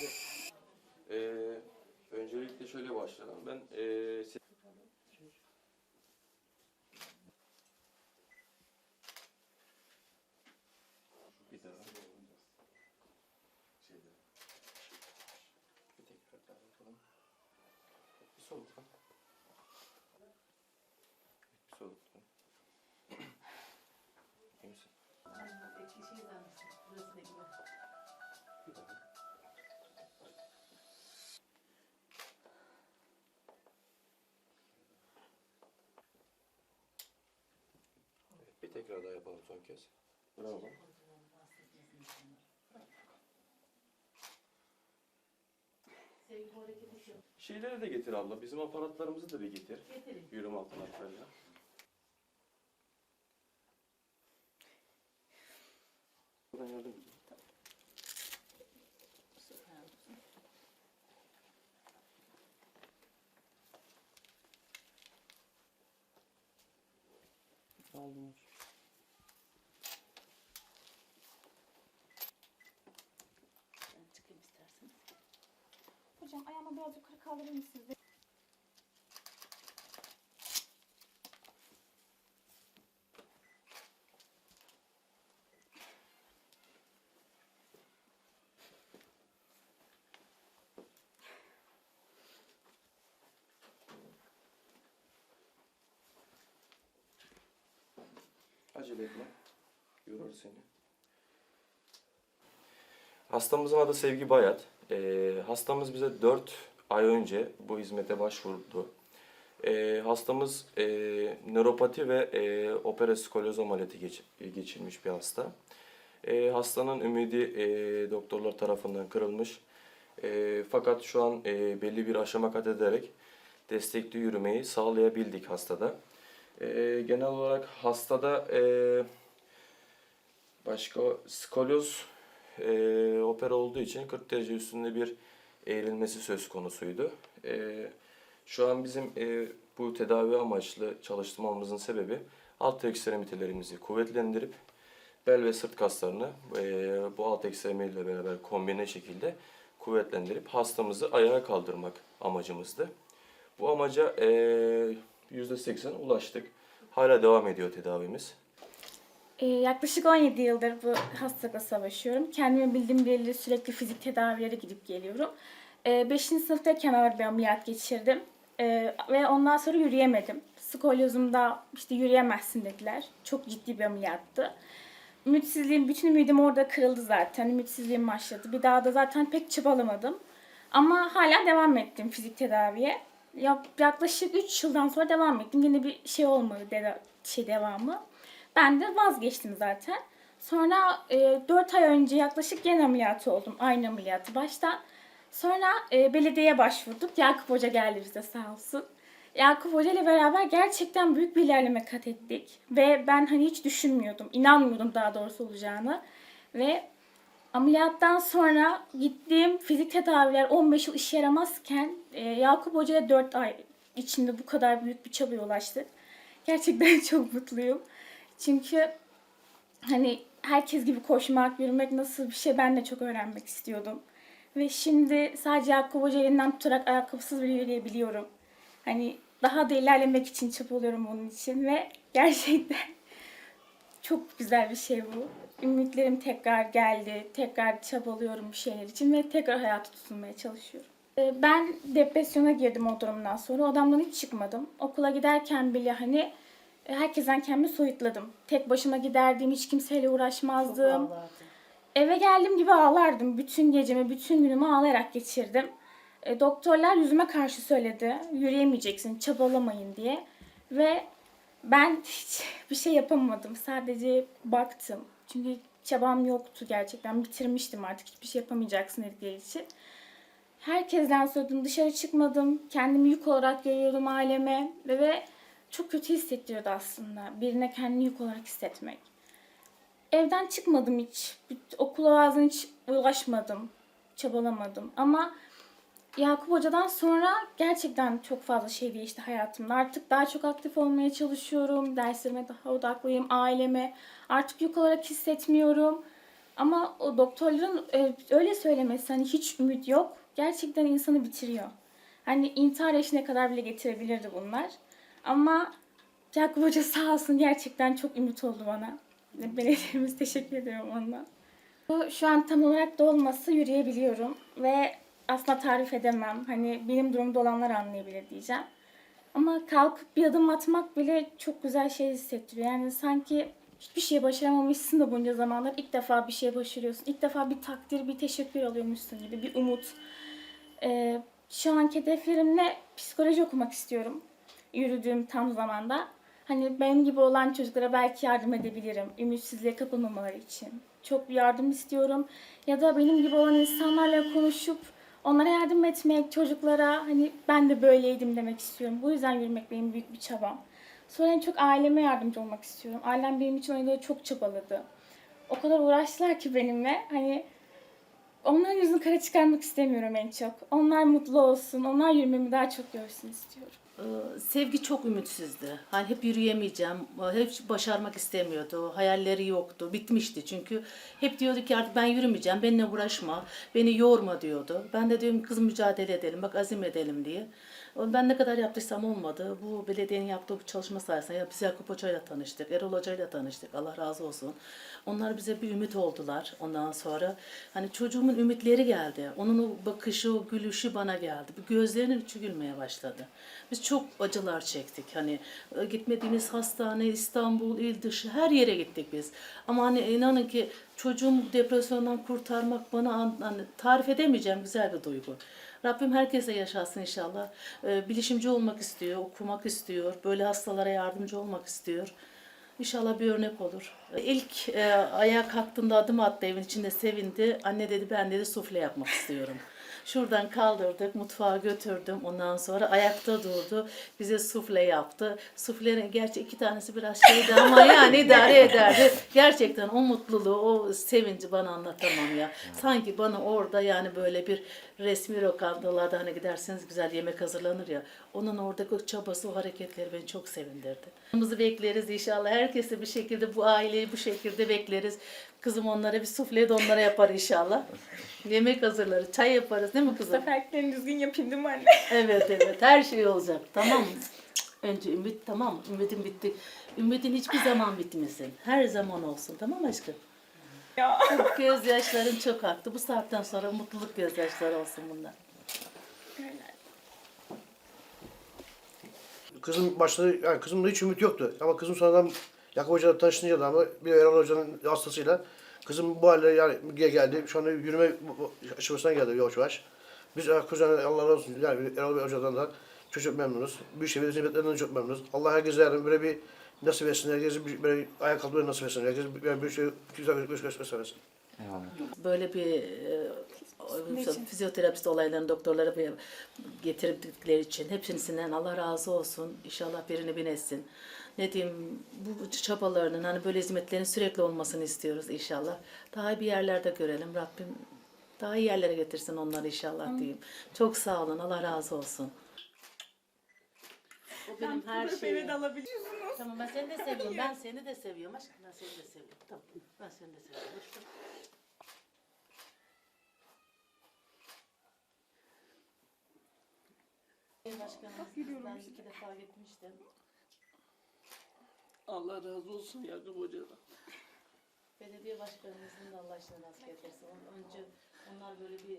geldi. Ee, öncelikle şöyle başlayalım. Ben ee, bir daha şeyde. Bir tekrar daha bakalım. Bir sol bakalım. Bir tekrar daha yapalım son kez. Bravo. Şeyleri de getir abla. Bizim aparatlarımızı da bir getir. Getirin. Yürüme aparatlarıyla. Ben yardım edeyim. Aldım. Ayağımı biraz yukarı kaldırır mısınız? Acele etme. Yorur seni. Hastamızın adı Sevgi Bayat. Ee, hastamız bize 4 ay önce bu hizmete başvurdu. Ee, hastamız e, nöropati ve e, operaskolyoz ameliyatı geç, geçirmiş bir hasta. Ee, hastanın ümidi e, doktorlar tarafından kırılmış. E, fakat şu an e, belli bir aşama kat ederek destekli yürümeyi sağlayabildik hastada. E, genel olarak hastada e, başka skolyoz e, opera olduğu için 40 derece üstünde bir eğrilmesi söz konusuydu. E, şu an bizim e, bu tedavi amaçlı çalıştırmamızın sebebi alt ekstremitelerimizi kuvvetlendirip bel ve sırt kaslarını e, bu alt ekstremiteyle beraber kombine şekilde kuvvetlendirip hastamızı ayağa kaldırmak amacımızdı. Bu amaca e, %80 ulaştık. Hala devam ediyor tedavimiz. Ee, yaklaşık 17 yıldır bu hastalıkla savaşıyorum. Kendimi bildiğim bileli sürekli fizik tedavilere gidip geliyorum. 5. sınıftayken ağır bir ameliyat geçirdim. Ee, ve ondan sonra yürüyemedim. Skolyozumda işte yürüyemezsin dediler. Çok ciddi bir ameliyattı. Ümitsizliğim, bütün ümidim orada kırıldı zaten. Ümitsizliğim başladı. Bir daha da zaten pek çabalamadım. Ama hala devam ettim fizik tedaviye. Ya- Yaklaşık 3 yıldan sonra devam ettim. Yine bir şey olmadı şey devamı. Ben de vazgeçtim zaten. Sonra e, 4 ay önce yaklaşık gen ameliyatı oldum. Aynı ameliyatı baştan. Sonra e, belediyeye başvurduk. Yakup Hoca geldi bize sağ olsun. Yakup Hoca ile beraber gerçekten büyük bir ilerleme kat ettik. Ve ben hani hiç düşünmüyordum, inanmıyordum daha doğrusu olacağını. Ve ameliyattan sonra gittiğim fizik tedaviler 15 yıl işe yaramazken e, Yakup Hoca'ya 4 ay içinde bu kadar büyük bir çabaya ulaştık. Gerçekten çok mutluyum. Çünkü hani herkes gibi koşmak, yürümek nasıl bir şey ben de çok öğrenmek istiyordum. Ve şimdi sadece Hoca elinden tutarak ayakkabısız bile yürüyebiliyorum. Hani daha da ilerlemek için çabalıyorum bunun için ve gerçekten çok güzel bir şey bu. Ümitlerim tekrar geldi. Tekrar çabalıyorum bir şeyler için ve tekrar hayata tutunmaya çalışıyorum. Ee, Ben depresyona girdim o durumdan sonra. Odamdan hiç çıkmadım. Okula giderken bile hani herkesten kendimi soyutladım. Tek başıma giderdim, hiç kimseyle uğraşmazdım. Eve geldim gibi ağlardım. Bütün gecemi, bütün günümü ağlayarak geçirdim. E, doktorlar yüzüme karşı söyledi. Yürüyemeyeceksin, çabalamayın diye. Ve ben hiç bir şey yapamadım. Sadece baktım. Çünkü çabam yoktu gerçekten. Bitirmiştim artık. Hiçbir şey yapamayacaksın dedikleri için. Herkesten sordum. Dışarı çıkmadım. Kendimi yük olarak görüyordum aileme. Ve, ve çok kötü hissettiriyordu aslında. Birine kendini yük olarak hissetmek. Evden çıkmadım hiç. Okula bazen hiç ulaşmadım. Çabalamadım. Ama Yakup Hoca'dan sonra gerçekten çok fazla şey değişti hayatımda. Artık daha çok aktif olmaya çalışıyorum. Derslerime daha odaklıyım. Aileme artık yük olarak hissetmiyorum. Ama o doktorların e, öyle söylemesi hani hiç ümit yok. Gerçekten insanı bitiriyor. Hani intihar eşine kadar bile getirebilirdi bunlar. Ama Yakup Hoca sağ olsun gerçekten çok ümit oldu bana. Belediyemiz teşekkür ediyorum ondan. Bu şu an tam olarak da olması yürüyebiliyorum ve aslında tarif edemem. Hani benim durumda olanlar anlayabilir diyeceğim. Ama kalkıp bir adım atmak bile çok güzel şey hissettiriyor. Yani sanki hiçbir şey başaramamışsın da bunca zamanlar ilk defa bir şey başarıyorsun. İlk defa bir takdir, bir teşekkür alıyormuşsun gibi bir umut. Ee, şu anki hedeflerimle psikoloji okumak istiyorum. Yürüdüğüm tam zamanda. Hani benim gibi olan çocuklara belki yardım edebilirim. Ümitsizliğe kapılmamaları için. Çok yardım istiyorum. Ya da benim gibi olan insanlarla konuşup onlara yardım etmek, çocuklara hani ben de böyleydim demek istiyorum. Bu yüzden yürümek benim büyük bir çabam. Sonra en çok aileme yardımcı olmak istiyorum. Ailem benim için o yolda çok çabaladı. O kadar uğraştılar ki benimle. Hani onların yüzünü kara çıkarmak istemiyorum en çok. Onlar mutlu olsun, onlar yürümemi daha çok görsün istiyorum. Ee, Sevgi çok ümitsizdi. Hani hep yürüyemeyeceğim, hep başarmak istemiyordu, hayalleri yoktu, bitmişti çünkü. Hep diyordu ki artık ben yürümeyeceğim, benimle uğraşma, beni yorma diyordu. Ben de diyorum kızım mücadele edelim, bak azim edelim diye. Ben ne kadar yaptıysam olmadı. Bu belediyenin yaptığı bu çalışma sayesinde biz Yakup Hoca'yla tanıştık, Erol Hoca'yla tanıştık. Allah razı olsun. Onlar bize bir ümit oldular ondan sonra. Hani çocuğumun ümitleri geldi. Onun o bakışı, o gülüşü bana geldi. Gözlerinin içi gülmeye başladı. Biz çok acılar çektik. Hani e, gitmediğimiz hastane, İstanbul, il dışı her yere gittik biz. Ama hani inanın ki çocuğumu depresyondan kurtarmak bana an- hani tarif edemeyeceğim güzel bir duygu. Rabbim herkese yaşasın inşallah. Ee, bilişimci olmak istiyor, okumak istiyor, böyle hastalara yardımcı olmak istiyor. İnşallah bir örnek olur. İlk e, ayağa kalktığında adım attı evin içinde sevindi. Anne dedi ben dedi sufle yapmak istiyorum. Şuradan kaldırdık, mutfağa götürdüm. Ondan sonra ayakta durdu. Bize sufle yaptı. Suflenin gerçi iki tanesi biraz şeydi ama yani idare ederdi. Gerçekten o mutluluğu, o sevinci bana anlatamam ya. Sanki bana orada yani böyle bir resmi lokantalarda hani giderseniz güzel yemek hazırlanır ya. Onun oradaki o çabası, o hareketleri beni çok sevindirdi. Kızımızı bekleriz inşallah. Herkese bir şekilde bu aileyi bu şekilde bekleriz. Kızım onlara bir sufle de onlara yapar inşallah. Yemek hazırlarız, çay yaparız değil mi kızım? seferliklerini düzgün yapayım değil mi anne? Evet evet her şey olacak tamam mı? Önce ümit tamam mı? Ümitin bitti. Ümitin hiçbir zaman bitmesin. Her zaman olsun tamam mı aşkım? Ya. Gözyaşların çok aktı. Bu saatten sonra mutluluk gözyaşları olsun bunlar. Kızım başladı, yani kızımda hiç ümit yoktu. Ama kızım sonradan Yakup Hoca'yla tanışınca da ama bir Erol Hoca'nın hastasıyla kızım bu hale yani geldi. Şu anda yürüme aşamasına geldi yavaş yavaş. Biz Yakup Hoca'dan Allah razı olsun. Yani Erol Bey Hoca'dan da çok memnunuz. Büyükşehir hizmetlerinden de çok memnunuz. Allah herkese yani böyle bir nasip etsin. Herkese bir, böyle ayağa kalkmayı nasip etsin. Herkese bir, yani bir şey güzel göz göz göstermesin. Böyle bir e, fizyoterapist olaylarını doktorlara bir- getirdikleri için hepsinden Allah razı olsun. İnşallah birini bin etsin. Ne diyeyim bu çabalarının hani böyle hizmetlerin sürekli olmasını istiyoruz inşallah. Daha iyi bir yerlerde görelim. Rabbim daha iyi yerlere getirsin onları inşallah diyeyim. Çok sağ olun. Allah razı olsun. O benim her şeyim. Tamam ben seni de seviyorum. Ben seni de seviyorum aşkım. Ben seni de seviyorum. Tamam. Ben seni de seviyorum. Başkanımız ben iki defa gitmiştim. Allah razı olsun Yakup Hoca'dan. Belediye başkanımızın da Allah aşkına nasip etsin. Önce onlar böyle bir